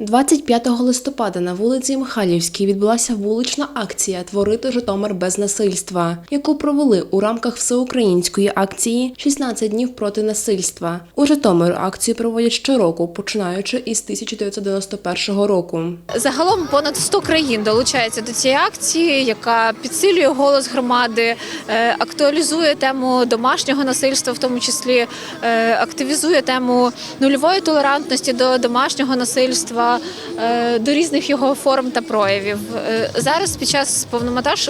25 листопада на вулиці Михайлівській відбулася вулична акція Творити Житомир без насильства, яку провели у рамках всеукраїнської акції «16 днів проти насильства. У Житомирі акцію проводять щороку, починаючи із 1991 року. Загалом понад 100 країн долучаються до цієї акції, яка підсилює голос громади, е, актуалізує тему домашнього насильства, в тому числі е, активізує тему нульової толерантності до домашнього насильства, до різних його форм та проявів. Е, Зараз під час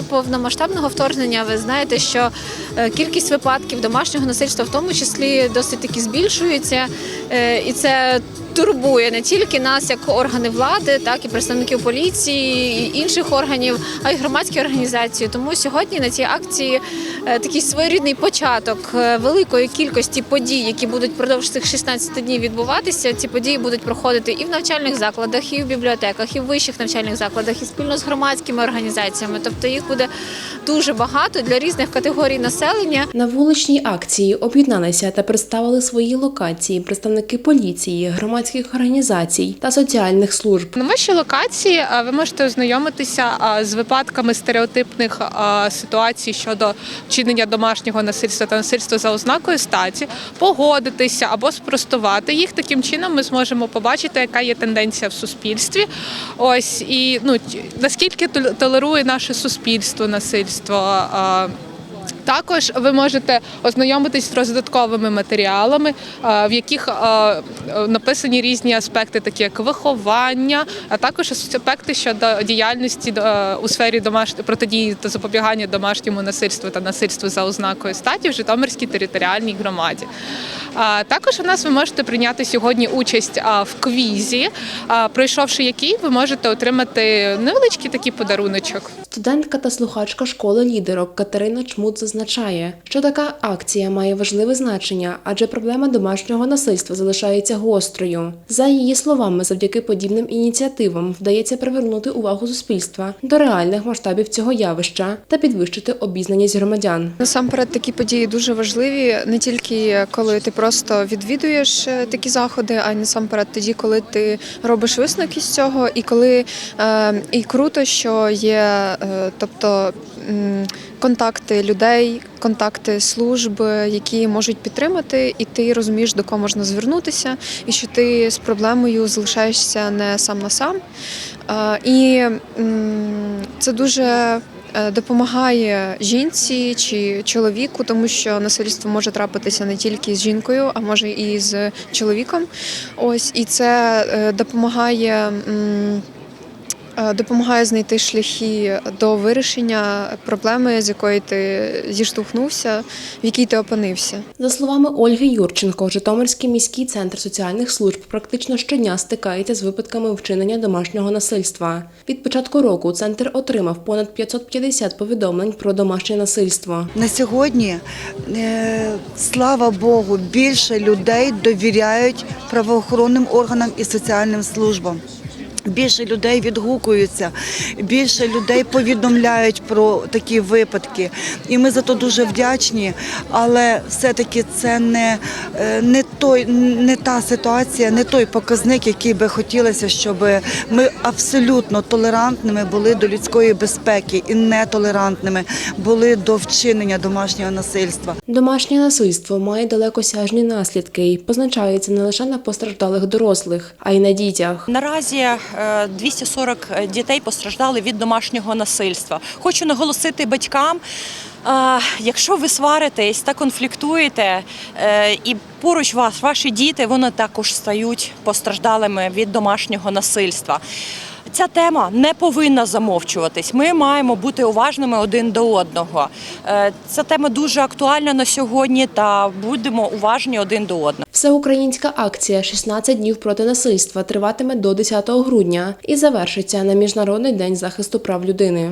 повномасштабного вторгнення ви знаєте, що е, кількість випадків домашнього насильства в тому числі досить таки збільшується, Е, і це турбує не тільки нас, як органи влади, так і представників поліції, і інших органів, а й громадські організації. Тому сьогодні на цій акції е, такий своєрідний початок е, великої кількості подій, які будуть впродовж цих 16 днів відбуватися. Ці події будуть проходити і в навчальних закладах, і в бібліотеках, і в вищих навчальних закладах, і спільно з громадськими організаціями. Тобто їх буде дуже багато для різних категорій населення. На вуличній акції об'єдналися та представили свої локації представники поліції, громадських організацій та соціальних служб. На вашій локації а, ви можете ознайомитися з випадками стереотипних ситуацій щодо вчинення домашнього насильства та насильства за ознакою статі, погодитися або спростувати їх. Таким чином ми зможемо побачити, яка є тенденція в суспільстві. Ось і ну наскільки тол- толерує наше суспільство насильство. Також ви можете ознайомитись з роздатковими матеріалами, е, в яких е, написані різні аспекти, такі як виховання, а також аспекти щодо діяльності е, у сфері домашньої протидії та запобігання домашньому насильству та насильству за ознакою статі в Житомирській територіальній громаді. Також у нас ви можете прийняти сьогодні участь в квізі, пройшовши який ви можете отримати невеличкий такий подаруночок. Студентка та слухачка школи лідерок Катерина Чмут зазначає, що така акція має важливе значення, адже проблема домашнього насильства залишається гострою. За її словами, завдяки подібним ініціативам вдається привернути увагу суспільства до реальних масштабів цього явища та підвищити обізнаність громадян. Насамперед такі події дуже важливі не тільки коли ти просто відвідуєш е, такі заходи, а й насамперед тоді, коли ти робиш висновки з цього, і коли е, і круто, що є, е, тобто. Контакти людей, контакти служб, які можуть підтримати, і ти розумієш, до кого можна звернутися, і що ти з проблемою залишаєшся не сам на сам. І це дуже е, допомагає жінці чи чоловіку, тому що насильство може трапитися не тільки з жінкою, а може і з чоловіком. Ось і це е, допомагає. Е, Допомагає знайти шляхи до вирішення проблеми, з якої ти зіштовхнувся, в якій ти опинився. За словами Ольги Юрченко, Житомирський міський центр соціальних служб практично щодня стикається з випадками вчинення домашнього насильства. Від початку року центр отримав понад 550 повідомлень про домашнє насильство. На сьогодні, е, слава Богу, більше людей довіряють правоохоронним органам і соціальним службам. Більше людей відгукуються, більше людей повідомляють про такі випадки. І ми за то дуже вдячні. Але все-таки це не, е, не, той, не та ситуація, не той показник, який би хотілося, щоб ми абсолютно толерантними були до людської безпеки і нетолерантними були до вчинення домашнього насильства. Домашнє насильство має далекосяжні наслідки і позначається не лише на постраждалих дорослих, а й на дітях. Наразі 240 дітей постраждали від домашнього насильства. Хочу наголосити батькам. е, Якщо ви сваритесь та конфліктуєте, е, і поруч вас ваші діти, вони також стають постраждалими від домашнього насильства. Ця тема не повинна замовчуватись. Ми маємо бути уважними один до одного. Е, Ця тема дуже актуальна на сьогодні, та будемо уважні один до одного. Всеукраїнська акція «16 днів проти насильства триватиме до 10 грудня і завершиться на Міжнародний день захисту прав людини.